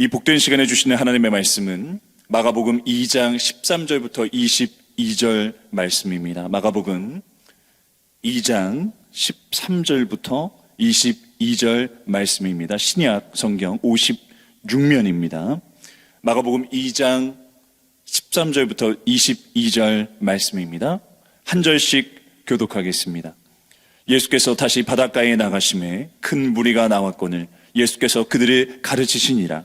이 복된 시간에 주시는 하나님의 말씀은 마가복음 2장 13절부터 22절 말씀입니다. 마가복음 2장 13절부터 22절 말씀입니다. 신약 성경 56면입니다. 마가복음 2장 13절부터 22절 말씀입니다. 한 절씩 교독하겠습니다. 예수께서 다시 바닷가에 나가심에 큰 무리가 나왔거늘 예수께서 그들을 가르치시니라.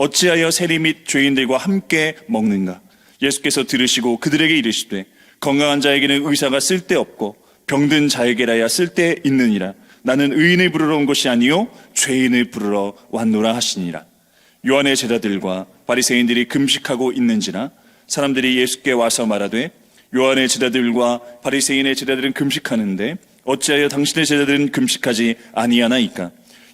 어찌하여 세리 및 죄인들과 함께 먹는가? 예수께서 들으시고 그들에게 이르시되 건강한 자에게는 의사가 쓸데없고 병든 자에게라야 쓸데 있느니라. 나는 의인을 부르러 온 것이 아니요 죄인을 부르러 왔노라 하시니라. 요한의 제자들과 바리새인들이 금식하고 있는지라 사람들이 예수께 와서 말하되 요한의 제자들과 바리새인의 제자들은 금식하는데 어찌하여 당신의 제자들은 금식하지 아니하나이까?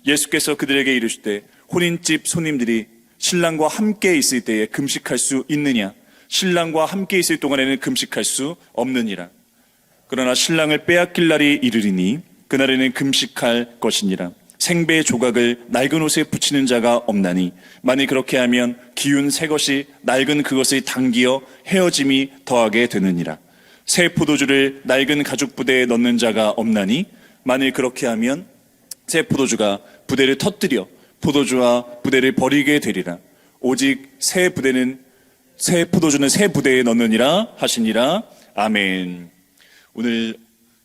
예수께서 그들에게 이르시되 혼인집 손님들이 신랑과 함께 있을 때에 금식할 수 있느냐? 신랑과 함께 있을 동안에는 금식할 수 없느니라. 그러나 신랑을 빼앗길 날이 이르리니 그날에는 금식할 것이니라. 생배 조각을 낡은 옷에 붙이는 자가 없나니 만일 그렇게 하면 기운 새 것이 낡은 그것을 당기어 헤어짐이 더하게 되느니라. 새 포도주를 낡은 가죽 부대에 넣는 자가 없나니 만일 그렇게 하면 새 포도주가 부대를 터뜨려 포도주와 부대를 버리게 되리라. 오직 새 부대는 새 포도주는 새 부대에 넣느니라 하시니라. 아멘. 오늘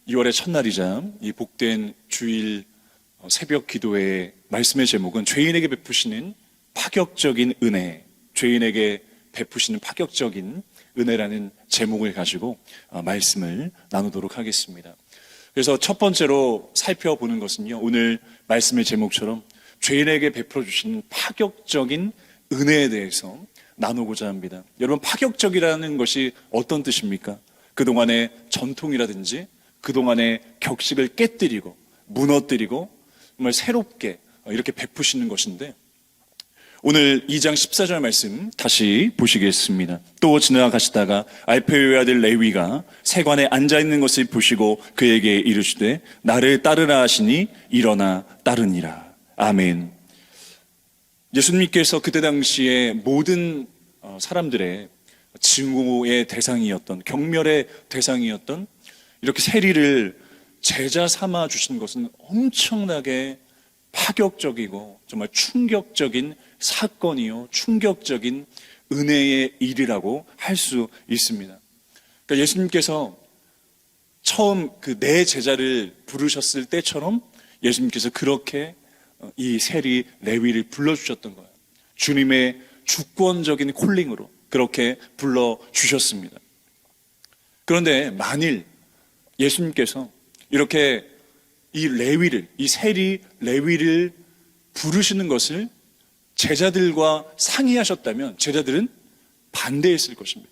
2월의 첫날이자 이 복된 주일 어, 새벽 기도의 말씀의 제목은 죄인에게 베푸시는 파격적인 은혜, 죄인에게 베푸시는 파격적인 은혜라는 제목을 가지고 어, 말씀을 나누도록 하겠습니다. 그래서 첫 번째로 살펴보는 것은요, 오늘 말씀의 제목처럼 죄인에게 베풀어 주시는 파격적인 은혜에 대해서 나누고자 합니다. 여러분, 파격적이라는 것이 어떤 뜻입니까? 그동안의 전통이라든지 그동안의 격식을 깨뜨리고 무너뜨리고 정말 새롭게 이렇게 베푸시는 것인데 오늘 2장 14절 말씀 다시 보시겠습니다. 또 지나가시다가 알페오의 아들 레위가 세관에 앉아 있는 것을 보시고 그에게 이르시되 나를 따르라 하시니 일어나 따르니라. 아멘. 예수님께서 그때 당시에 모든 어, 사람들의 증오의 대상이었던 경멸의 대상이었던 이렇게 세리를 제자 삼아 주신 것은 엄청나게 파격적이고 정말 충격적인 사건이요 충격적인 은혜의 일이라고 할 수 있습니다. 그러니까 예수님께서 처음 그 내 제자를 부르셨을 때처럼 예수님께서 그렇게 어, 이 세리 레위를 불러주셨던 거예요. 주님의 주권적인 콜링으로 그렇게 불러주셨습니다. 그런데 만일 예수님께서 이렇게 이 레위를, 이 세리 레위를 부르시는 것을 제자들과 상의하셨다면 제자들은 반대했을 것입니다.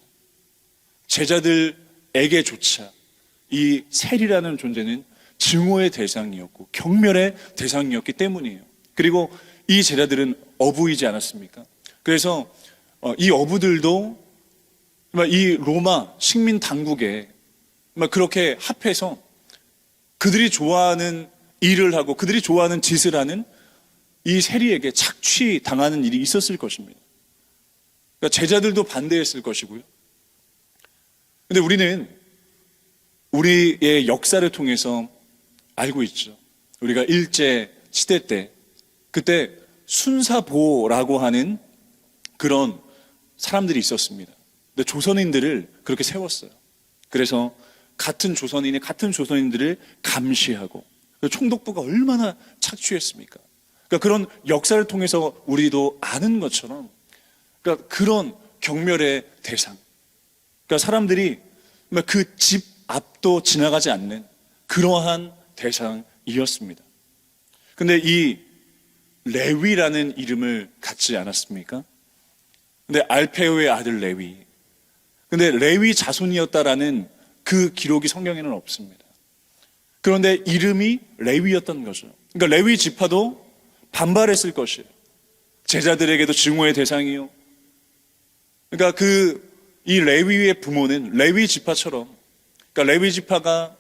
제자들에게조차 이 세리라는 존재는 증오의 대상이었고 경멸의 대상이었기 때문이에요. 그리고 이 제자들은 어부이지 않았습니까? 그래서 어, 이 어부들도 이 로마 식민 당국에 그렇게 합해서 그들이 좋아하는 일을 하고 그들이 좋아하는 짓을 하는 이 세리에게 착취 당하는 일이 있었을 것입니다. 그러니까 제자들도 반대했을 것이고요. 근데 우리는 우리의 역사를 통해서 알고 있죠. 우리가 일제 시대 때 그때 순사보라고 하는 그런 사람들이 있었습니다. 근데 조선인들을 그렇게 세웠어요. 그래서 같은 조선인이 같은 조선인들을 감시하고 그 총독부가 얼마나 착취했습니까? 그러니까 그런 역사를 통해서 우리도 아는 것처럼 그러니까 그런 경멸의 대상. 그러니까 사람들이 그 집 앞도 지나가지 않는 그러한 대상이었습니다. 근데 이 레위라는 이름을 갖지 않았습니까? 근데 알페오의 아들 레위. 근데 레위 자손이었다라는 그 기록이 성경에는 없습니다. 그런데 이름이 레위였던 거죠. 그러니까 레위 지파도 반발했을 것이에요. 제자들에게도 증오의 대상이요. 그러니까 그 이 레위의 부모는 레위 지파처럼 그러니까 레위 지파가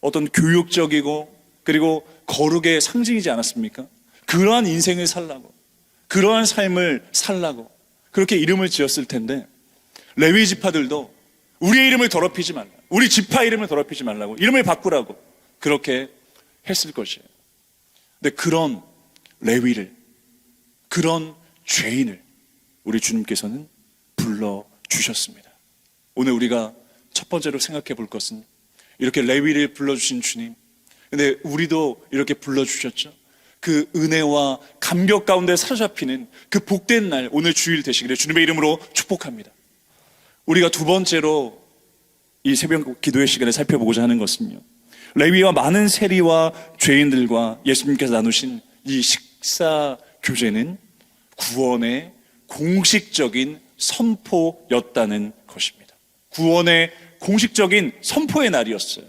어떤 교육적이고 그리고 거룩의 상징이지 않았습니까? 그러한 인생을 살라고 그러한 삶을 살라고 그렇게 이름을 지었을 텐데 레위 지파들도 우리의 이름을 더럽히지 말라. 우리 지파 이름을 더럽히지 말라고 이름을 바꾸라고 그렇게 했을 것이에요. 근데 그런 레위를 그런 죄인을 우리 주님께서는 불러 주셨습니다. 오늘 우리가 첫 번째로 생각해 볼 것은 이렇게 레위를 불러 주신 주님. 근데 우리도 이렇게 불러 주셨죠. 그 은혜와 감격 가운데 사로잡히는 그 복된 날 오늘 주일 되시기를 주님의 이름으로 축복합니다. 우리가 두 번째로 이 새벽 기도의 시간에 살펴보고자 하는 것은요. 레위와 많은 세리와 죄인들과 예수님께서 나누신 이 식사 교제는 구원의 공식적인 선포였다는 것입니다. 구원의 공식적인 선포의 날이었어요.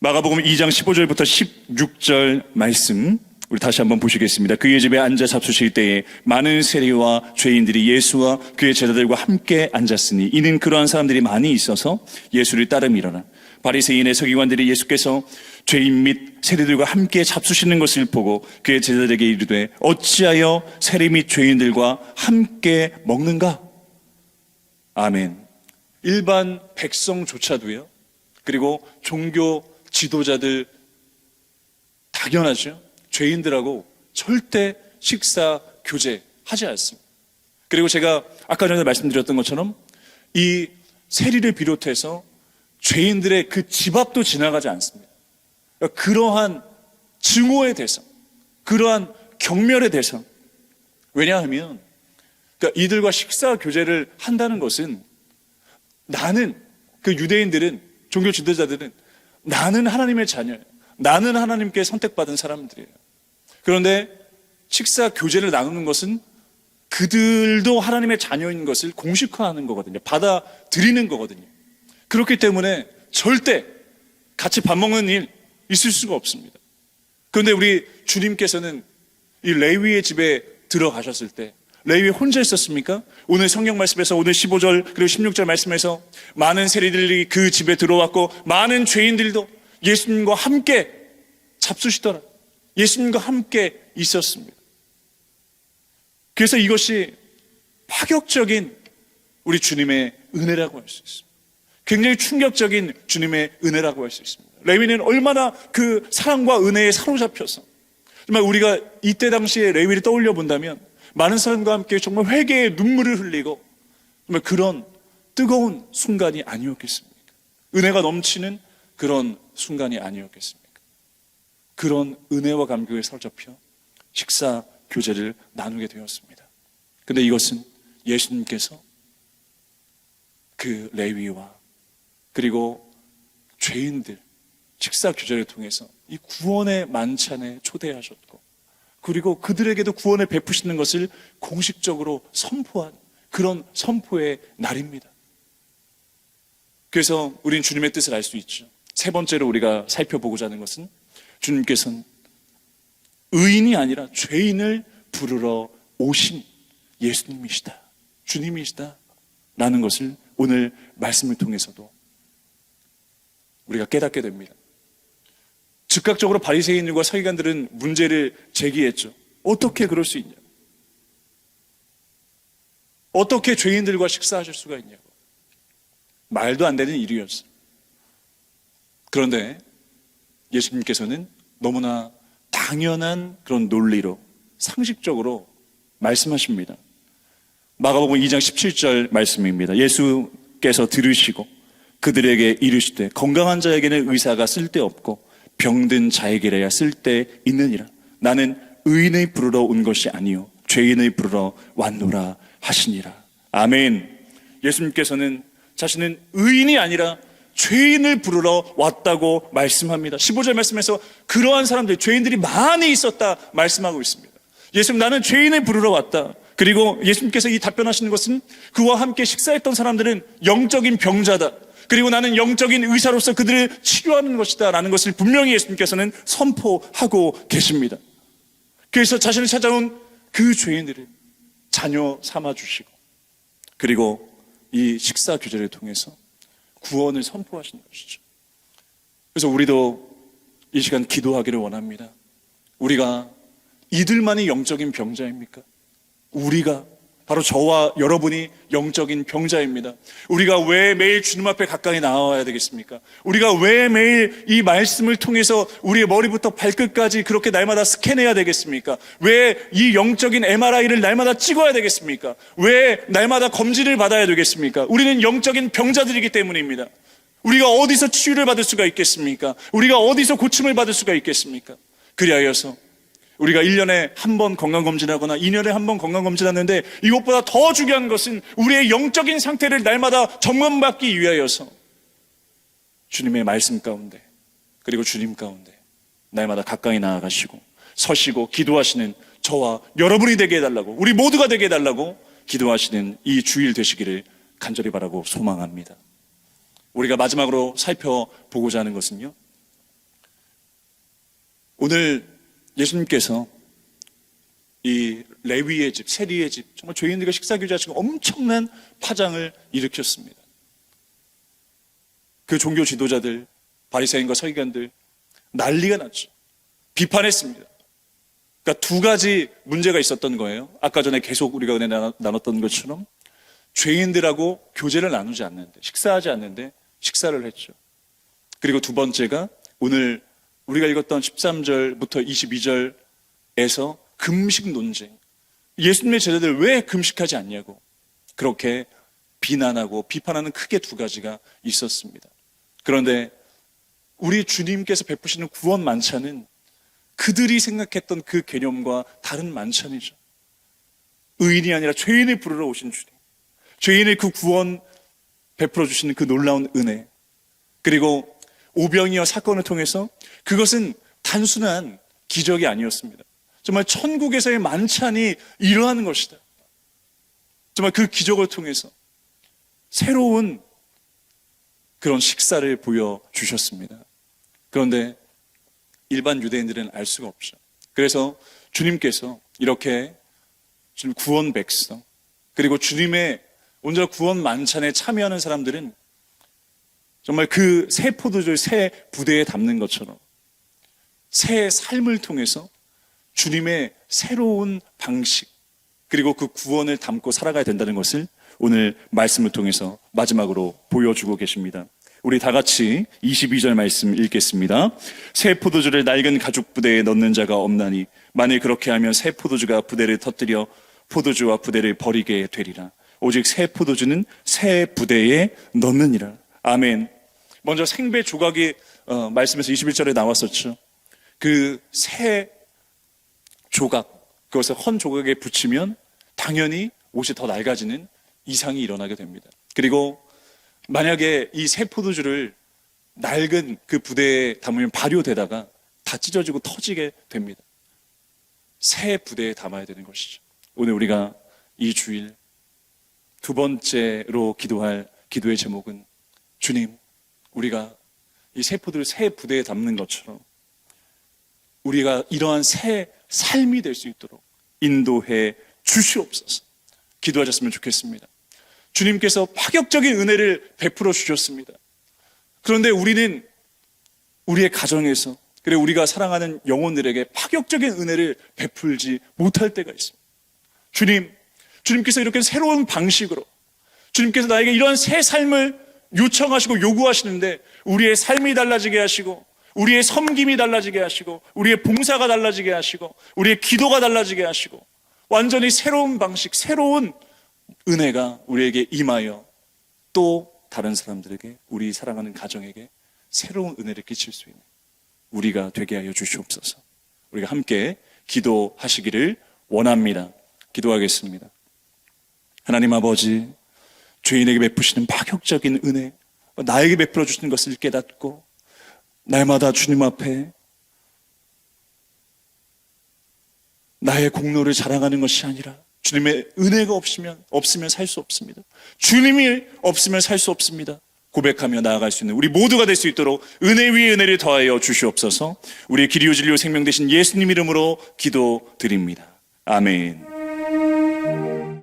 마가복음 2장 15절부터 16절 말씀 우리 다시 한번 보시겠습니다. 그의 집에 앉아 잡수실 때에 많은 세리와 죄인들이 예수와 그의 제자들과 함께 앉았으니 이는 그러한 사람들이 많이 있어서 예수를 따름이러라. 바리새인의 서기관들이 예수께서 죄인 및 세리들과 함께 잡수시는 것을 보고 그의 제자들에게 이르되 어찌하여 세리 및 죄인들과 함께 먹는가? 아멘. 일반 백성조차도요. 그리고 종교 지도자들 당연하죠. 죄인들하고 절대 식사 교제 하지 않습니다. 그리고 제가 아까 전에 말씀드렸던 것처럼 이 세리를 비롯해서 죄인들의 그 집 앞도 지나가지 않습니다. 그러니까 그러한 증오의 대상, 그러한 경멸의 대상. 왜냐하면 그러니까 이들과 식사 교제를 한다는 것은 나는 그 유대인들은 종교 지도자들은 나는 하나님의 자녀예요. 나는 하나님께 선택받은 사람들이에요. 그런데 식사 교제를 나누는 것은 그들도 하나님의 자녀인 것을 공식화하는 거거든요. 받아들이는 거거든요. 그렇기 때문에 절대 같이 밥 먹는 일 있을 수가 없습니다. 그런데 우리 주님께서는 이 레위의 집에 들어가셨을 때 레위 혼자 있었습니까? 오늘 성경 말씀에서 오늘 15절 그리고 16절 말씀에서 많은 세리들이 그 집에 들어왔고 많은 죄인들도 예수님과 함께 잡수시더라. 예수님과 함께 있었습니다. 그래서 이것이 파격적인 우리 주님의 은혜라고 할 수 있습니다. 굉장히 충격적인 주님의 은혜라고 할 수 있습니다. 레위는 얼마나 그 사랑과 은혜에 사로잡혀서 정말 우리가 이때 당시에 레위를 떠올려 본다면 많은 사람과 함께 정말 회개의 눈물을 흘리고 정말 그런 뜨거운 순간이 아니었겠습니까? 은혜가 넘치는 그런 순간이 아니었겠습니까? 그런 은혜와 감격에 사로잡혀 식사 교제를 나누게 되었습니다. 근데 이것은 예수님께서 그 레위와 그리고 죄인들 식사 교제를 통해서 이 구원의 만찬에 초대하셨고 그리고 그들에게도 구원을 베푸시는 것을 공식적으로 선포한 그런 선포의 날입니다. 그래서 우리는 주님의 뜻을 알 수 있죠. 세 번째로 우리가 살펴보고자 하는 것은 주님께서는 의인이 아니라 죄인을 부르러 오신 예수님이시다. 주님이시다. 라는 것을 오늘 말씀을 통해서도 우리가 깨닫게 됩니다. 즉각적으로 바리새인들과 서기관들은 문제를 제기했죠. 어떻게 그럴 수 있냐? 어떻게 죄인들과 식사하실 수가 있냐고. 말도 안 되는 일이었어요. 그런데 예수님께서는 너무나 당연한 그런 논리로 상식적으로 말씀하십니다. 마가복음 2장 17절 말씀입니다. 예수께서 들으시고 그들에게 이르시되 건강한 자에게는 의사가 쓸데없고 병든 자에게라야 쓸데 있느니라. 나는 의인을 부르러 온 것이 아니요 죄인을 부르러 왔노라 하시니라. 아멘. 예수님께서는 자신은 의인이 아니라 죄인을 부르러 왔다고 말씀합니다. 15절 말씀에서 그러한 사람들, 죄인들이 많이 있었다 말씀하고 있습니다. 예수님 나는 죄인을 부르러 왔다. 그리고 예수님께서 이 답변하시는 것은 그와 함께 식사했던 사람들은 영적인 병자다. 그리고 나는 영적인 의사로서 그들을 치료하는 것이다. 라는 것을 분명히 예수님께서는 선포하고 계십니다. 그래서 자신을 찾아온 그 죄인들을 자녀 삼아 주시고 그리고 이 식사 규제를 통해서 구원을 선포하시는 것이죠. 그래서 우리도 이 시간 기도하기를 원합니다. 우리가 이들만이 영적인 병자입니까? 우리가 바로 저와 여러분이 영적인 병자입니다. 우리가 왜 매일 주님 앞에 가까이 나와야 되겠습니까? 우리가 왜 매일 이 말씀을 통해서 우리의 머리부터 발끝까지 그렇게 날마다 스캔해야 되겠습니까? 왜 이 영적인 MRI를 날마다 찍어야 되겠습니까? 왜 날마다 검진을 받아야 되겠습니까? 우리는 영적인 병자들이기 때문입니다. 우리가 어디서 치유를 받을 수가 있겠습니까? 우리가 어디서 고침을 받을 수가 있겠습니까? 그리하여서 우리가 1년에 한 번 건강검진하거나 2년에 한 번 건강검진하는데 이것보다 더 중요한 것은 우리의 영적인 상태를 날마다 점검받기 위하여서 주님의 말씀 가운데 그리고 주님 가운데 날마다 가까이 나아가시고 서시고 기도하시는 저와 여러분이 되게 해달라고 우리 모두가 되게 해달라고 기도하시는 이 주일 되시기를 간절히 바라고 소망합니다. 우리가 마지막으로 살펴보고자 하는 것은요. 오늘 예수님께서 이 레위의 집, 세리의 집, 정말 죄인들과 식사 규제하시고 엄청난 파장을 일으켰습니다. 그 종교 지도자들, 바리새인과 서기관들 난리가 났죠. 비판했습니다. 그러니까 두 가지 문제가 있었던 거예요. 아까 전에 계속 우리가 은혜 나- 나눴던 것처럼 죄인들하고 교제를 나누지 않는데, 식사하지 않는데 식사를 했죠. 그리고 두 번째가 오늘 우리가 읽었던 13절부터 22절에서 금식 논쟁. 예수님의 제자들 왜 금식하지 않냐고 그렇게 비난하고 비판하는 크게 두 가지가 있었습니다. 그런데 우리 주님께서 베푸시는 구원 만찬은 그들이 생각했던 그 개념과 다른 만찬이죠. 의인이 아니라 죄인을 부르러 오신 주님. 죄인의 그 구원 베풀어 주시는 그 놀라운 은혜. 그리고 오병이어 사건을 통해서 그것은 단순한 기적이 아니었습니다. 정말 천국에서의 만찬이 일어나는 것이다. 정말 그 기적을 통해서 새로운 그런 식사를 보여주셨습니다. 그런데 일반 유대인들은 알 수가 없죠. 그래서 주님께서 이렇게 지금 구원 백성, 그리고 주님의 온전한 구원 만찬에 참여하는 사람들은 정말 그 새 포도주 새 부대에 담는 것처럼 새 삶을 통해서 주님의 새로운 방식 그리고 그 구원을 담고 살아가야 된다는 것을 오늘 말씀을 통해서 마지막으로 보여주고 계십니다. 우리 다 같이 22절 말씀 읽겠습니다. 새 포도주를 낡은 가죽 부대에 넣는 자가 없나니 만일 그렇게 하면 새 포도주가 부대를 터뜨려 포도주와 부대를 버리게 되리라. 오직 새 포도주는 새 부대에 넣느니라. 아멘. 먼저 생배 조각이 어, 말씀에서 21절에 나왔었죠. 그 새 조각, 그것을 헌 조각에 붙이면 당연히 옷이 더 낡아지는 이상이 일어나게 됩니다. 그리고 만약에 이 새 포도주를 낡은 그 부대에 담으면 발효되다가 다 찢어지고 터지게 됩니다. 새 부대에 담아야 되는 것이죠. 오늘 우리가 이 주일 두 번째로 기도할 기도의 제목은 주님, 우리가 이새 포도를 새 부대에 담는 것처럼 우리가 이러한 새 삶이 될 수 있도록 인도해 주시옵소서. 기도하셨으면 좋겠습니다. 주님께서 파격적인 은혜를 베풀어 주셨습니다. 그런데 우리는 우리의 가정에서 그리고 우리가 사랑하는 영혼들에게 파격적인 은혜를 베풀지 못할 때가 있습니다. 주님, 주님께서 이렇게 새로운 방식으로 주님께서 나에게 이런 새 삶을 요청하시고 요구하시는데 우리의 삶이 달라지게 하시고 우리의 섬김이 달라지게 하시고 우리의 봉사가 달라지게 하시고 우리의 기도가 달라지게 하시고 완전히 새로운 방식, 새로운 은혜가 우리에게 임하여 또 다른 사람들에게 우리 사랑하는 가정에게 새로운 은혜를 끼칠 수 있는 우리가 되게 하여 주시옵소서. 우리가 함께 기도하시기를 원합니다. 기도하겠습니다. 하나님 아버지, 죄인에게 베푸시는 파격적인 은혜, 나에게 베풀어 주시는 것을 깨닫고 날마다 주님 앞에 나의 공로를 자랑하는 것이 아니라 주님의 은혜가 없으면 없으면 살 수 없습니다. 주님이 없으면 살 수 없습니다. 고백하며 나아갈 수 있는 우리 모두가 될 수 있도록 은혜 위에 은혜를 더하여 주시옵소서. 우리의 길이요 진리요 생명 되신 예수님 이름으로 기도드립니다. 아멘.